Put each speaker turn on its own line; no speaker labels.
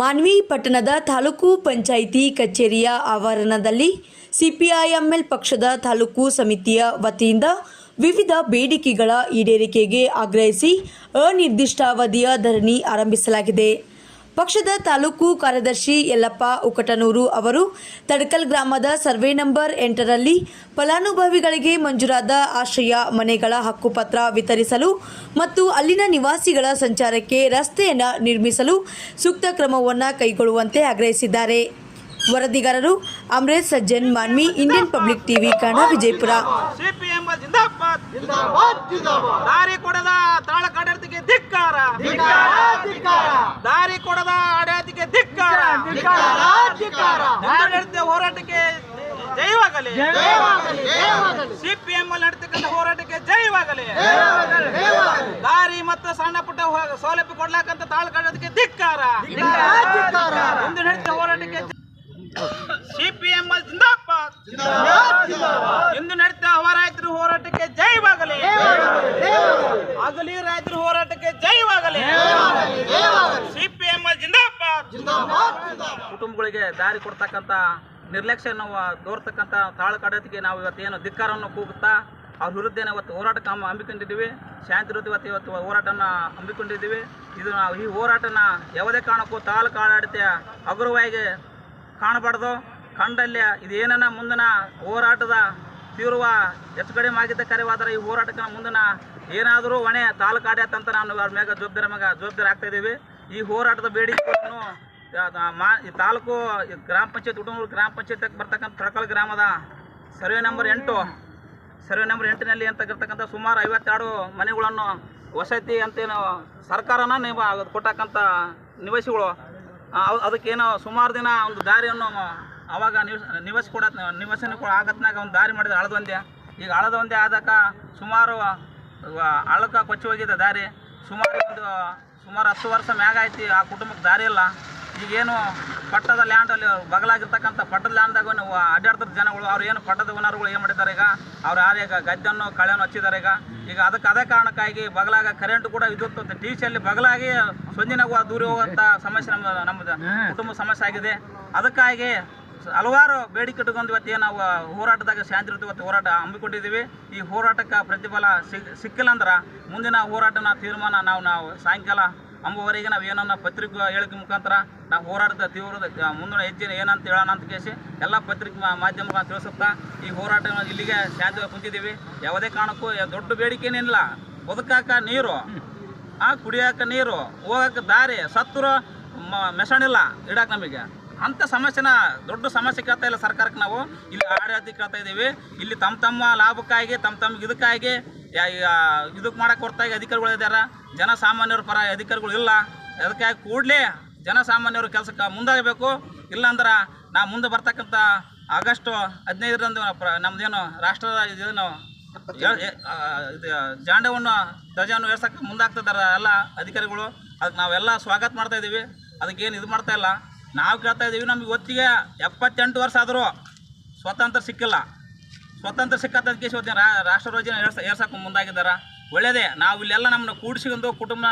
ಮಾನ್ವಿ ಪಟ್ಟಣದ ತಾಲೂಕು ಪಂಚಾಯಿತಿ ಕಚೇರಿಯ ಆವರಣದಲ್ಲಿ ಸಿಪಿಐಎಂಎಲ್ ಪಕ್ಷದ ತಾಲೂಕು ಸಮಿತಿಯ ವತಿಯಿಂದ ವಿವಿಧ ಬೇಡಿಕೆಗಳ ಈಡೇರಿಕೆಗೆ ಆಗ್ರಹಿಸಿ ಅನಿರ್ದಿಷ್ಟಾವಧಿಯ ಧರಣಿ ಆರಂಭಿಸಲಾಗಿದೆ. ಪಕ್ಷದ ತಾಲೂಕು ಕಾರ್ಯದರ್ಶಿ ಯಲ್ಲಪ್ಪ ಉಕಟನೂರು ಅವರು ತಡಕಲ್ ಗ್ರಾಮದ ಸರ್ವೆ ನಂಬರ್ ಎಂಟರಲ್ಲಿ ಫಲಾನುಭವಿಗಳಿಗೆ ಮಂಜೂರಾದ ಆಶ್ರಯ ಮನೆಗಳ ಹಕ್ಕುಪತ್ರ ವಿತರಿಸಲು ಮತ್ತು ಅಲ್ಲಿನ ನಿವಾಸಿಗಳ ಸಂಚಾರಕ್ಕೆ ರಸ್ತೆಯನ್ನು ನಿರ್ಮಿಸಲು ಸೂಕ್ತ ಕ್ರಮವನ್ನು ಕೈಗೊಳ್ಳುವಂತೆ ಆಗ್ರಹಿಸಿದ್ದಾರೆ. ವರದಿಗಾರರು Amaresh Sajjan Manvi Indian public TV Kannada Vijayapura.
CPM ಜಿಂದಾಬಾದ್
ಜಿಂದಾಬಾದ್ ಜಿಂದಾಬಾದ್.
ದಾರಿ ಕೊಡದ ತಾಳ ಧಿಕ್ಕಾರ.
ಧಿಕ್ಕಾರ.
ದಾರಿ ಕೊಡದ ಆಡಳಿತಕ್ಕೆ ಧಿಕ್ಕಾರ. ಹೋರಾಟಕ್ಕೆ ಜೈವಾಗಲಿ
ಸಿಪಿಎಂ ಅಲ್ಲಿ
ಸಿಪಿಎಂ ನಡೆತಕ್ಕಂಥ ಹೋರಾಟಕ್ಕೆ
ಜೈವಾಗಲಿ
ದಾರಿ ಮತ್ತು ಸಣ್ಣ ಪುಟ್ಟ ಸೌಲಭ್ಯ ಕೊಡ್ಲಾಕಂತ ತಾಳ್ ಆಡಳಿತಕ್ಕೆ ಧಿಕ್ಕಾರ ಇಂದು ನಡೆದ ಹೋರಾಟಕ್ಕೆ ಸಿಪಿಎಂ ಅಲ್ಲಿ
ಜಿಂದಾಬಾದ್ ಜಿಂದಾಬಾದ್
ಇಂದು ನಡೆದ ಹೋರಾಟರು ಹೋರಾಟಕ್ಕೆ ಜಯವಾಗಲಿ
ಜಯವಾಗಲಿ
ಆಗಲಿ ರೈತರ ಹೋರಾಟಕ್ಕೆ ಜೈವಾಗಲಿ
ಜಯವಾಗಲಿ
ಸಿಪಿಎಂ ಜಿಂದಾಬಾದ್.
ಜಿಂದಾಬಾದ್ ಜಿಂದಾಬಾದ್.
ಕುಟುಂಬಗಳಿಗೆ ದಾರಿ ಕೊಡ್ತಕ್ಕಂಥ ನಿರ್ಲಕ್ಷ್ಯ ನಾವು ತೋರ್ತಕ್ಕಂಥ ತಾಳಕಡತಿಗೆ ನಾವು ಇವತ್ತೇನು ಧಿಕ್ಕಾರವನ್ನು ಕೂಗುತ್ತಾ ಅವ್ರ ವಿರುದ್ಧ ಏನು ಇವತ್ತು ಹೋರಾಟ ಹಮ್ಮಿ ಹಮ್ಮಿಕೊಂಡಿದ್ದೀವಿ. ಶಾಂತಿ ವಿರುದ್ಧ ಇವತ್ತು ಇವತ್ತು ಹೋರಾಟನ ಹಮ್ಮಿಕೊಂಡಿದ್ದೀವಿ. ಇದು ನಾವು ಈ ಹೋರಾಟನ ಯಾವುದೇ ಕಾರಣಕ್ಕೂ ತಾಲೂಕು ಆಡಳಿತ ಹಗುರವಾಗಿ ಕಾಣಬಾರ್ದು. ಕಂಡಲ್ಲಿ ಇದೇನ ಮುಂದಿನ ಹೋರಾಟದ ತೀವ್ರ ಹೆಚ್ಚು ಕಡಿಮೆ ಆಗಿದ್ದ ಕರೆವಾದರೆ ಈ ಹೋರಾಟಕ್ಕೆ ಮುಂದಿನ ಏನಾದರೂ ಹೊಣೆ ತಾಲೂಕು ಆಡಳಿತ ಅಂತ ನಾನು ಅವ್ರ ಮ್ಯಾಗ ಜವಾಬ್ದಾರಿ ಮ್ಯಾಗ ಜವಾಬ್ದಾರಿ ಆಗ್ತಾ ಇದ್ದೀವಿ. ಈ ಹೋರಾಟದ ಬೇಡಿಕೆಯನ್ನು ಮಾ, ಈ ತಾಲೂಕು ಗ್ರಾಮ ಪಂಚಾಯತ್ ಉಟೂರು ಗ್ರಾಮ ಪಂಚಾಯತ್ ಬರ್ತಕ್ಕಂಥ ತಳಕಲ್ ಗ್ರಾಮದ ಸರ್ವೆ ನಂಬರ್ ಎಂಟು, ಸರ್ವೆ ನಂಬರ್ ಎಂಟಿನಲ್ಲಿ ಅಂತಕ್ಕಂಥ ಸುಮಾರು ಐವತ್ತೆರಡು ಮನೆಗಳನ್ನು ವಸತಿ ಅಂತೇನು ಸರ್ಕಾರನ ನೀವು ಕೊಟ್ಟಕ್ಕಂಥ ನಿವಾಸಿಗಳು ಅದಕ್ಕೇನೋ ಸುಮಾರು ದಿನ ಒಂದು ದಾರಿಯನ್ನು ಅವಾಗ ನಿವಸ ನಿವಾಸ ಕೊಡ ನಿವಾಸನ ಆಗತ್ನಾಗ ಒಂದು ದಾರಿ ಮಾಡಿದ್ರೆ ಹಳದೊಂದೆ ಈಗ ಹಳದೊಂದೆ ಆದಕ್ಕ ಸುಮಾರು ಅಳಕ ಕೊಚ್ಚಿ ಹೋಗಿದೆ ದಾರಿ. ಸುಮಾರು ಒಂದು, ಸುಮಾರು ಹತ್ತು ವರ್ಷ ಮ್ಯಾಗ ಐತಿ ಆ ಕುಟುಂಬಕ್ಕೆ ದಾರಿ ಇಲ್ಲ. ಈಗೇನು ಪಟ್ಟದ ಲ್ಯಾಂಡಲ್ಲಿ ಬಗಲಾಗಿರ್ತಕ್ಕಂಥ ಪಟ್ಟದ ಲ್ಯಾಂಡ್ದಾಗ ನೀವು ಅಡ್ಡಾಡ್ತಿದ್ದ ಜನಗಳು, ಅವ್ರು ಏನು ಪಟ್ಟದ ಓನರ್ಗಳು ಏನು ಮಾಡಿದ್ದಾರೆ ಈಗ? ಅವ್ರು ಯಾರು ಈಗ ಗದ್ದನ್ನು ಕಳೆಯನ್ನು ಹಚ್ಚಿದ್ದಾರೆ ಈಗ? ಈಗ ಅದಕ್ಕೆ ಅದೇ ಕಾರಣಕ್ಕಾಗಿ ಬಗಲಾಗ ಕರೆಂಟ್ ಕೂಡ ವಿದ್ಯುತ್ ಟಿ ಸಿಯಲ್ಲಿ ಬಗಲಾಗಿ ಸೊಂಜಿನಾಗ ದೂರ ಹೋಗುವಂಥ ಸಮಸ್ಯೆ ನಮ್ಮ ನಮ್ಮದು ಕುಟುಂಬ ಸಮಸ್ಯೆ ಆಗಿದೆ. ಅದಕ್ಕಾಗಿ ಹಲವಾರು ಬೇಡಿಕೆ ಇಟ್ಕೊಂಡು ಇವತ್ತು ಏನು ನಾವು ಹೋರಾಟದಾಗ ಶಾಂತಿ ಇರುತ್ತೆ ಇವತ್ತು ಹೋರಾಟ ಹಮ್ಮಿಕೊಂಡಿದ್ದೀವಿ. ಈ ಹೋರಾಟಕ್ಕೆ ಪ್ರತಿಫಲ ಸಿಕ್ಕಿಲ್ಲ ಅಂದ್ರೆ ಮುಂದಿನ ಹೋರಾಟನ ತೀರ್ಮಾನ ನಾವು ನಾವು ಸಾಯಂಕಾಲ ಅಂಬುವರೆಗೆ ನಾವು ಏನನ್ನ ಪತ್ರಿಕೆ ಹೇಳಿಕೆ ಮುಖಾಂತರ ನಾವು ಹೋರಾಟದ ತೀವ್ರದ ಮುಂದಿನ ಹೆಜ್ಜೆ ಏನಂತ ಹೇಳೋಣ ಅಂತ ಕೇಸಿ ಎಲ್ಲ ಪತ್ರಿಕೆ ಮಾ- ಮಾಧ್ಯಮ ತಿಳಿಸುತ್ತಾ ಈ ಹೋರಾಟ ಇಲ್ಲಿಗೆ ಶಾಂತಿ ಕುಂತಿದ್ದೀವಿ. ಯಾವುದೇ ಕಾರಣಕ್ಕೂ ದೊಡ್ಡ ಬೇಡಿಕೆನೇನಿಲ್ಲ ಬದುಕಾಕ ನೀರು, ಆ ಕುಡಿಯಾಕ ನೀರು ಹೋಗಕ್ಕೆ ದಾರಿ, ಸತ್ತರು ಮೆಸಣಿಲ್ಲ ಇಡಕ್ಕೆ ನಮಗೆ. ಅಂಥ ಸಮಸ್ಯೆನ, ದೊಡ್ಡ ಸಮಸ್ಯೆ ಕೇಳ್ತಾ ಇಲ್ಲ ಸರ್ಕಾರಕ್ಕೆ ನಾವು. ಇಲ್ಲಿ ಆಡಳಿತ ಕೇಳ್ತಾ ಇದ್ದೀವಿ. ಇಲ್ಲಿ ತಮ್ಮ ತಮ್ಮ ಲಾಭಕ್ಕಾಗಿ, ತಮ್ಮ ತಮ್ಮ ಇದಕ್ಕಾಗಿ ಇದಕ್ಕೆ ಮಾಡಕ್ಕೆ ಹೊರತಾಗಿ ಅಧಿಕಾರಿಗಳು ಇದ್ದಾರೆ ಜನಸಾಮಾನ್ಯರ ಪರ ಅಧಿಕಾರಿಗಳು ಇಲ್ಲ. ಅದಕ್ಕಾಗಿ ಕೂಡಲೇ ಜನಸಾಮಾನ್ಯರು ಕೆಲಸಕ್ಕೆ ಮುಂದಾಗಬೇಕು. ಇಲ್ಲಾಂದ್ರೆ ನಾ ಮುಂದೆ ಬರ್ತಕ್ಕಂಥ ಆಗಸ್ಟ್ ಹದಿನೈದರಂದು ಪ್ರ ನಮ್ಮದೇನು ರಾಷ್ಟ್ರದ ಇದೇನು ಜಾಂಡವನ್ನು, ಧ್ವಜವನ್ನು ಏರ್ಸಕ್ಕೆ ಮುಂದಾಗ್ತಿದ್ದಾರೆ ಎಲ್ಲ ಅಧಿಕಾರಿಗಳು. ಅದಕ್ಕೆ ನಾವೆಲ್ಲ ಸ್ವಾಗತ ಮಾಡ್ತಾ ಇದ್ದೀವಿ. ಅದಕ್ಕೇನು ಇದು ಮಾಡ್ತಾ ಇಲ್ಲ. ನಾವು ಕೇಳ್ತಾ ಇದ್ದೀವಿ ನಮಗೆ ಒತ್ತಿಗೆ ಎಪ್ಪತ್ತೆಂಟು ವರ್ಷ ಆದರೂ ಸ್ವತಂತ್ರ ಸಿಕ್ಕಿಲ್ಲ. ಸ್ವತಂತ್ರ ಸಿಕ್ಕಂತ ಕೇಸ್ ರಾಷ್ಟ್ರ ರೋಜನ ಏರ್ಸ ಏರ್ಸಕ್ಕೆ ಮುಂದಾಗಿದ್ದಾರೆ? ಒಳ್ಳೆಯದೇ ನಾವು ಇಲ್ಲೆಲ್ಲ ನಮ್ಮನ್ನ ಕೂಡಿಸಿಕೊಂಡು ಕುಟುಂಬ